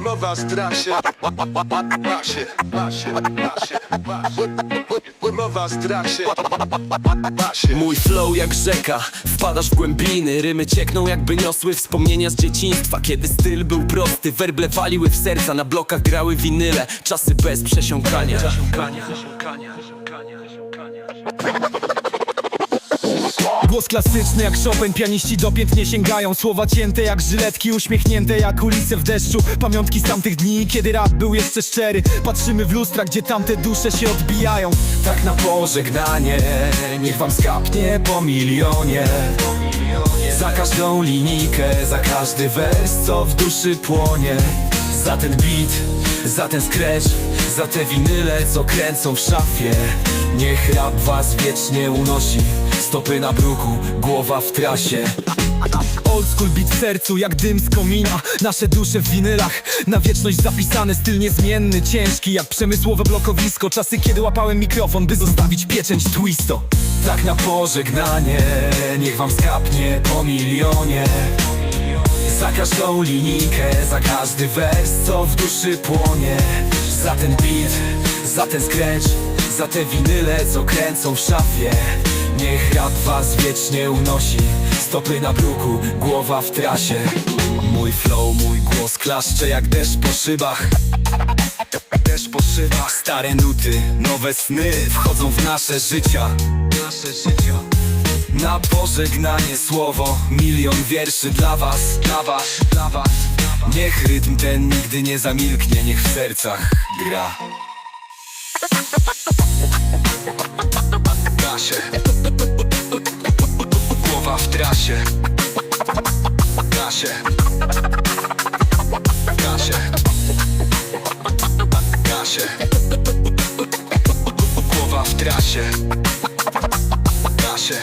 Mowa w trasie Trasie, trasie, trasie Mowa w trasie Trasie Mój flow jak rzeka, wpadasz w głębiny. Rymy ciekną jakby niosły wspomnienia z dzieciństwa. Kiedy styl był prosty, werble waliły w serca. Na blokach grały winyle, czasy bez przesiąkania Głos klasyczny jak Chopin, pianiści do pięt nie sięgają. Słowa cięte jak żyletki, uśmiechnięte jak ulice w deszczu. Pamiątki z tamtych dni, kiedy rap był jeszcze szczery. Patrzymy w lustra, gdzie tamte dusze się odbijają. Tak na pożegnanie, niech wam skapnie po milionie. Za każdą linijkę, za każdy wers, co w duszy płonie. Za ten beat, za ten scratch, za te winyle, co kręcą w szafie. Niech rap was wiecznie unosi, stopy na bruku, głowa w trasie. Old school beat w sercu, jak dym z komina. Nasze dusze w winylach, na wieczność zapisane. Styl niezmienny, ciężki jak przemysłowe blokowisko. Czasy kiedy łapałem mikrofon, by zostawić pieczęć twisto. Tak na pożegnanie, niech wam skapnie po milionie. Za każdą linijkę, za każdy wers, co w duszy płonie Za ten beat, za ten scratch, za te winyle, co kręcą w szafie. Niech rap was wiecznie unosi, stopy na bruku, głowa w trasie. Mój flow, mój głos klaszcze jak deszcz po szybach. Deszcz po szybach. Stare nuty, nowe sny wchodzą w nasze życia. Nasze życia. Na pożegnanie słowo Milion wierszy dla was Dla was, dla was Niech rytm ten nigdy nie zamilknie Niech w sercach gra. Trasie Głowa w trasie. Trasie Trasie trasie Głowa w trasie. Trasie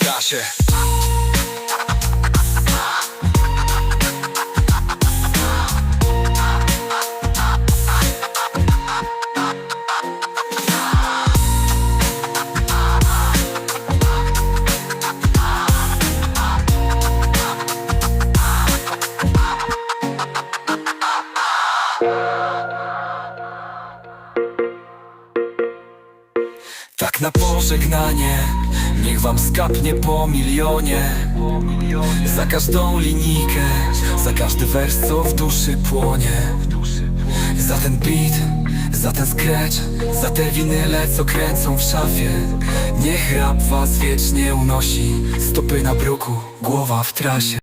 Trasie Tak na pożegnanie Niech wam skapnie po milionie. Za każdą linijkę Za każdy wers, co w duszy płonie. Za ten beat, za ten scratch Za te winyle, co kręcą w szafie. Niech rap was wiecznie unosi Stopy na bruku, głowa w trasie